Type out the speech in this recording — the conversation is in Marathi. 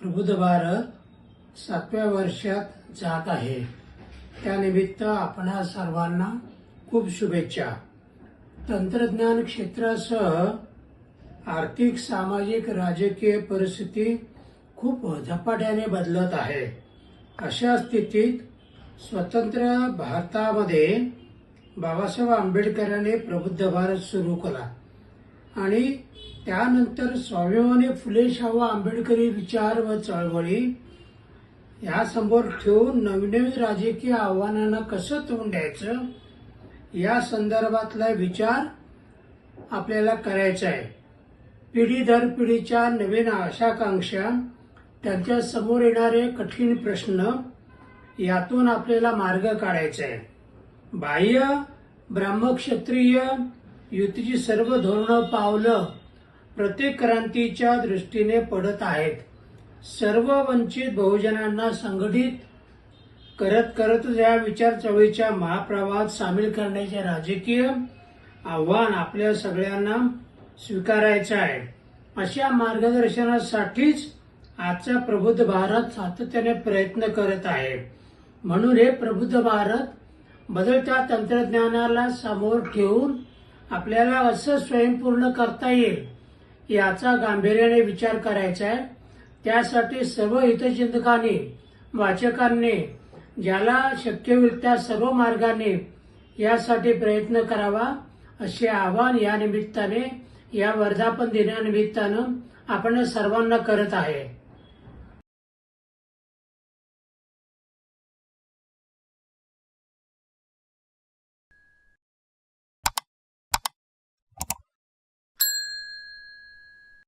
प्रबुद्ध भारत सातव्या वर्षात जात आहे. त्यानिमित्त आपणा सर्वांना खूप शुभेच्छा. तंत्रज्ञान क्षेत्रासह आर्थिक सामाजिक राजकीय परिस्थिती खूप झपाट्याने बदलत आहे. अशा स्थितीत स्वतंत्र भारतामध्ये बाबासाहेब आंबेडकरांनी प्रबुद्ध भारत सुरू केला. आणि त्यानंतर स्वाभिमानी फुले शाहू आंबेडकरी विचार व चळवळी यासमोर ठेवून नवनवीन राजकीय आव्हानांना कसं तोंड द्यायचं? या संदर्भातला विचार आपल्याला करायचा आहे. पिढी दर पिढीच्या नवीन आशाकांक्षा त्यांच्यासमोर येणारे कठीण प्रश्न यातून आपल्याला मार्ग काढायचा आहे. बाह्य ब्राह्मक्षत्रिय युतीची सर्व धोरणं पावलं प्रत्येक क्रांतीच्या दृष्टीने पडत आहेत. सर्व वंचित बहुजनांना संघटित करत करत या विचार चळवळीच्या महाप्रवाहात सामील करण्याचे राजकीय आव्हान आपल्या सगळ्यांना स्वीकारायचं आहे. अशा मार्गदर्शनासाठीच आजचा प्रबुद्ध भारत सातत्याने प्रयत्न करत आहे. म्हणून हे प्रबुद्ध भारत बदलत्या तंत्रज्ञानाला समोर ठेवून आपल्याला असं स्वयंपूर्ण करता येईल याचा गांभीर्याने विचार करायचा आहे. त्यासाठी सर्व हितचिंतकांनी वाचकांनी ज्याला शक्य होईल त्या सर्व मार्गाने यासाठी प्रयत्न करावा. असे आवाहन या निमित्ताने या वर्धापन दिनानिमित्तानं आपण सर्वांना करत आहे.